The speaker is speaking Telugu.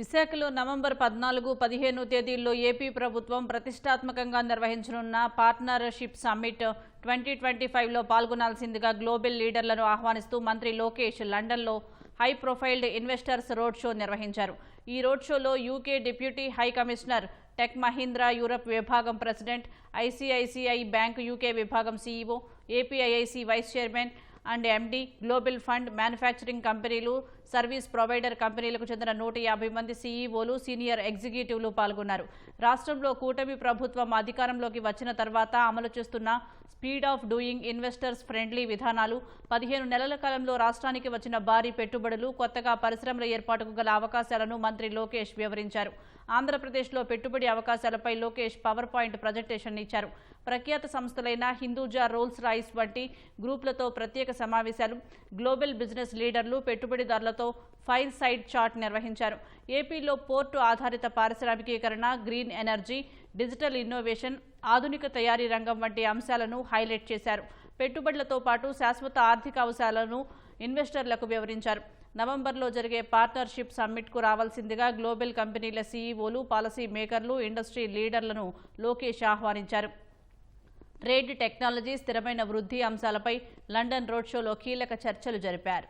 విశాఖలో నవంబర్ పద్నాలుగు పదిహేను తేదీల్లో ఏపీ ప్రభుత్వం ప్రతిష్టాత్మకంగా నిర్వహించనున్న పార్ట్నర్షిప్ సమ్మిట్ ట్వంటీ ట్వంటీ ఫైవ్లో పాల్గొనాల్సిందిగా గ్లోబల్ లీడర్లను ఆహ్వానిస్తూ మంత్రి లోకేష్ లండన్లో high profiled investors road show నిర్వహించారు. ఈ రోడ్ షోలో UK deputy high commissioner tech Mahindra Europe విభాగం ప్రెసిడెంట్ ఐసిఐసిఐ బ్యాంక్ యూకే విభాగం CEO APIIC vice chairman and MD global fund manufacturing companies service provider కంపెనీలకు చెందిన నూట యాభై మంది సీఈఓలు సీనియర్ ఎగ్జిక్యూటివ్లు పాల్గొన్నారు. రాష్ట్రంలో కూటమి ప్రభుత్వం అధికారంలోకి వచ్చిన తర్వాత అమలు చేస్తున్న speed of doing investors friendly విధానాలు పదిహేను నెలల కాలంలో రాష్ట్రానికి వచ్చిన భారీ పెట్టుబడులు కొత్తగా పరిశ్రమల ఏర్పాటుకు గల అవకాశాలను మంత్రి లోకేష్ వివరించారు. ఆంధ్రప్రదేశ్లో పెట్టుబడి అవకాశాలపై లోకేష్ పవర్ పాయింట్ ప్రజెంటేషన్ ఇచ్చారు. ప్రఖ్యాత సంస్థలైన హిందూజా రోల్స్ రాయిస్ వంటి గ్రూపులతో ప్రత్యేక సమావేశాలు గ్లోబల్ బిజినెస్ లీడర్లు పెట్టుబడిదారులతో ఫైవ్ సైడ్ చార్ట్ నిర్వహించారు. ఏపీలో పోర్టు ఆధారిత పారిశ్రామికీకరణ గ్రీన్ ఎనర్జీ డిజిటల్ ఇన్నోవేషన్ ఆధునిక తయారీ రంగం వంటి అంశాలను హైలైట్ చేశారు. పెట్టుబడులతో పాటు శాశ్వత ఆర్థిక అవసరాలను ఇన్వెస్టర్లకు వివరించారు. నవంబర్లో జరిగే పార్ట్నర్షిప్ సమ్మిట్కు రావాల్సిందిగా గ్లోబల్ కంపెనీల సీఈఓలు పాలసీ మేకర్లు ఇండస్ట్రీ లీడర్లను లోకేష్ ఆహ్వానించారు. ట్రేడ్ టెక్నాలజీ స్థిరమైన వృద్ధి అంశాలపై లండన్ రోడ్ షోలో కీలక చర్చలు జరిపారు.